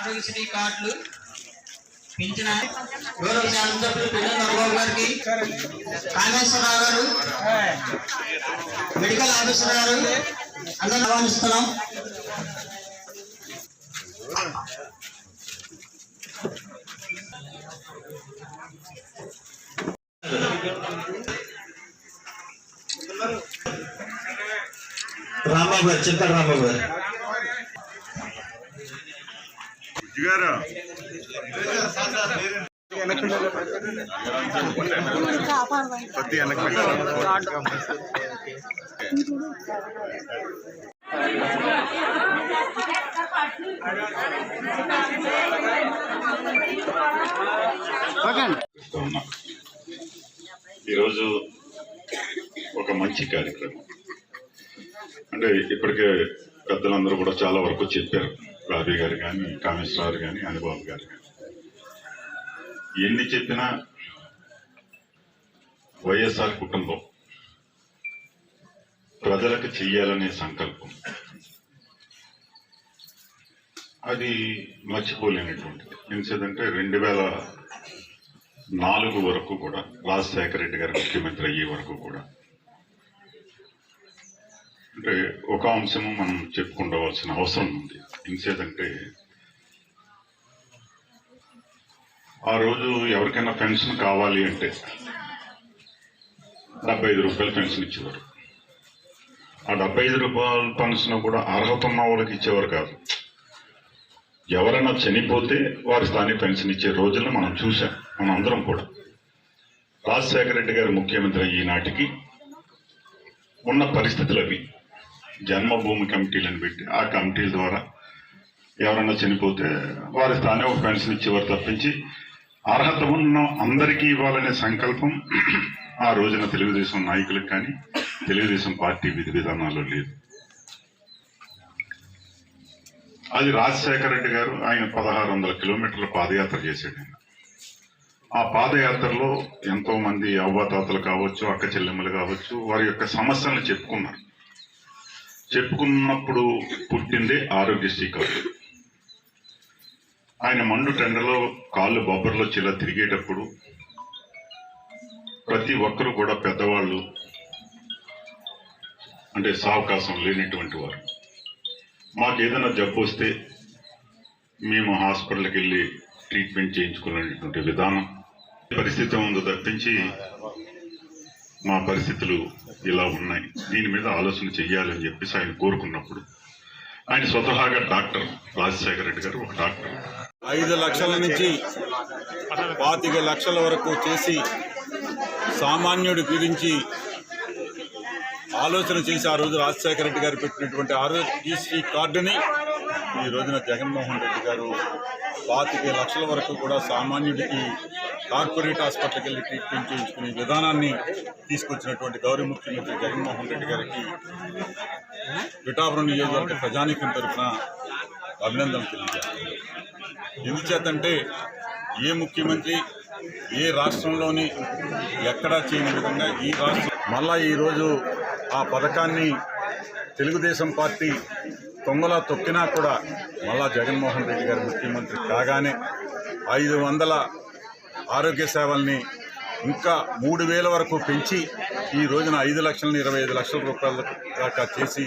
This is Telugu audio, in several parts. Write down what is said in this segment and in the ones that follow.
ఆరోగ్యశ్రీ కార్డులు పెంచిన గౌరవ శాసనసభ్యులు పిల్లల నరబాబు గారికి కామేశ్వరరావు గారు మెడికల్ ఆఫీసర్ గారు అందరూ ఆహ్వానిస్తున్నాం. రాంబాబు గారు చింతల రాంబాబు గారు. గారు? ప్రతి వెనక్కి ఈరోజు ఒక మంచి కార్యక్రమం. అంటే ఇప్పటికే పెద్దలందరూ కూడా చాలా వరకు చెప్పారు. రాబీ గారు కానీ కామేశ్వరరావు కానీ అనుభవం గారు కానీ ఎన్ని చెప్పినా వైఎస్ఆర్ కుటుంబం ప్రజలకు చెయ్యాలనే సంకల్పం. అది మర్చిపోలేనటువంటిది. ఎందుకంటే రెండు వేల నాలుగు వరకు కూడా రాజశేఖర రెడ్డి గారు ముఖ్యమంత్రి అయ్యే వరకు కూడా అంటే ఒక అంశము మనం చెప్పుకుండవలసిన అవసరం ఉంది. ఇంకేదంటే ఆ రోజు ఎవరికైనా పెన్షన్ కావాలి అంటే డెబ్బై ఐదు రూపాయలు పెన్షన్ ఇచ్చేవారు. ఆ డెబ్బై ఐదు రూపాయల పెన్షన్ కూడా అర్హత ఉన్న వాళ్ళకి ఇచ్చేవారు కాదు. ఎవరైనా చనిపోతే వారి స్థానిక పెన్షన్ ఇచ్చే రోజులను మనం చూసాం మనం అందరం కూడా. రాజశేఖర రెడ్డి గారు ముఖ్యమంత్రి ఈనాటికి ఉన్న పరిస్థితులు అవి. జన్మభూమి కమిటీలను పెట్టి ఆ కమిటీల ద్వారా ఎవరైనా చనిపోతే వారి తానే ఒక పెన్షన్ ఇచ్చేవారు తప్పించి అర్హత ఉన్న అందరికీ ఇవ్వాలనే సంకల్పం ఆ రోజున తెలుగుదేశం నాయకులకు కానీ తెలుగుదేశం పార్టీ విధి విధానాల్లో లేదు. అది రాజశేఖర రెడ్డి గారు ఆయన పదహారు వందల కిలోమీటర్ల పాదయాత్ర చేశాడు ఆయన. ఆ పాదయాత్రలో ఎంతో మంది అవ్వాతాతలు కావచ్చు అక్క చెల్లెమ్మలు కావచ్చు వారి యొక్క సమస్యలను చెప్పుకున్నారు. చెప్పుకున్నప్పుడు పుట్టిందే ఆరోగ్యశ్రీ కార్డు ఆయన మండు టెండలో కాళ్ళు బొబ్బర్లో చిలా తిరిగేటప్పుడు ప్రతి ఒక్కరు కూడా పెద్దవాళ్ళు అంటే సావకాశం లేనటువంటి వారు. మాకు ఏదైనా జబ్బు వస్తే మేము హాస్పిటల్కి వెళ్ళి ట్రీట్మెంట్ చేయించుకునేటువంటి విధానం. పరిస్థితి ఉందో తప్పించి మా పరిస్థితులు ఇలా ఉన్నాయి. దీని మీద ఆలోచన చెయ్యాలని చెప్పేసి ఆయన కోరుకున్నప్పుడు. ఆయన స్వతహాగా డాక్టర్ రాజశేఖర రెడ్డి గారు ఒక డాక్టర్. ఐదు లక్షల నుంచి పాతిక లక్షల వరకు చేసి సామాన్యుడి గురించి ఆలోచన చేసి ఆ రోజు రాజశేఖర రెడ్డి గారు పెట్టినటువంటి ఆరోగ్యశ్రీ కార్డుని ఈ రోజున జగన్మోహన్ రెడ్డి గారు పాతిక లక్షల వరకు కూడా సామాన్యుడికి కార్పొరేట్ హాస్పిటల్కి వెళ్ళి ట్రీట్మెంట్ చేయించుకునే విధానాన్ని తీసుకొచ్చినటువంటి గౌరవ ముఖ్యమంత్రి జగన్మోహన్ రెడ్డి గారికి పిఠాపురం నియోజకవర్గ ప్రజానీకం తరఫున అభినందనలు తెలియజేస్తాను ఎందుచేతంటే ఏ ముఖ్యమంత్రి ఏ రాష్ట్రంలోని ఎక్కడా చేయని విధంగా ఈ రాష్ట్రం మళ్ళా ఈరోజు ఆ పథకాన్ని తెలుగుదేశం పార్టీ తొంగలా తొక్కినా కూడా మళ్ళా జగన్మోహన్ రెడ్డి గారు ముఖ్యమంత్రి కాగానే ఐదు వందల ఆరోగ్య సేవల్ని ఇంకా మూడు వేల వరకు పెంచి ఈ రోజున ఐదు లక్షలని ఇరవై ఐదు లక్షల రూపాయల దాకా చేసి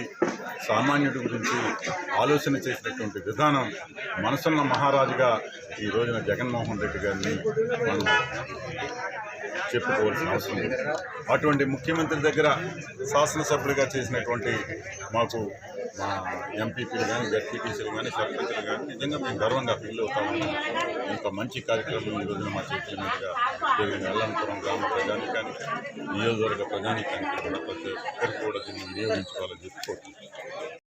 సామాన్యుడి గురించి ఆలోచన చేసినటువంటి విధానం మనసున్న మహారాజుగా ఈ రోజున జగన్మోహన్ రెడ్డి గారిని మనం చెప్పుకోవాల్సిన అవసరం అటువంటి ముఖ్యమంత్రి దగ్గర శాసనసభ్యులుగా చేసినటువంటి మాకు మా ఎంపీపీలు కానీ జడ్పీటీసీలు కానీ సర్పంచులు కానీ నిజంగా మేము గర్వంగా ఫీల్ అవుతా ఉన్నాం. ఇంత మంచి కార్యక్రమం ఈ రోజున మా చేతుల మీదుగా జరిగిన అల్లంపురం గ్రామ ప్రజానికానికి నియోజకవర్గ ప్రజానికానికి కూడా ప్రతి ఒక్కరికి కూడా దీన్ని వినియోగించుకోవాలని చెప్పుకోవచ్చు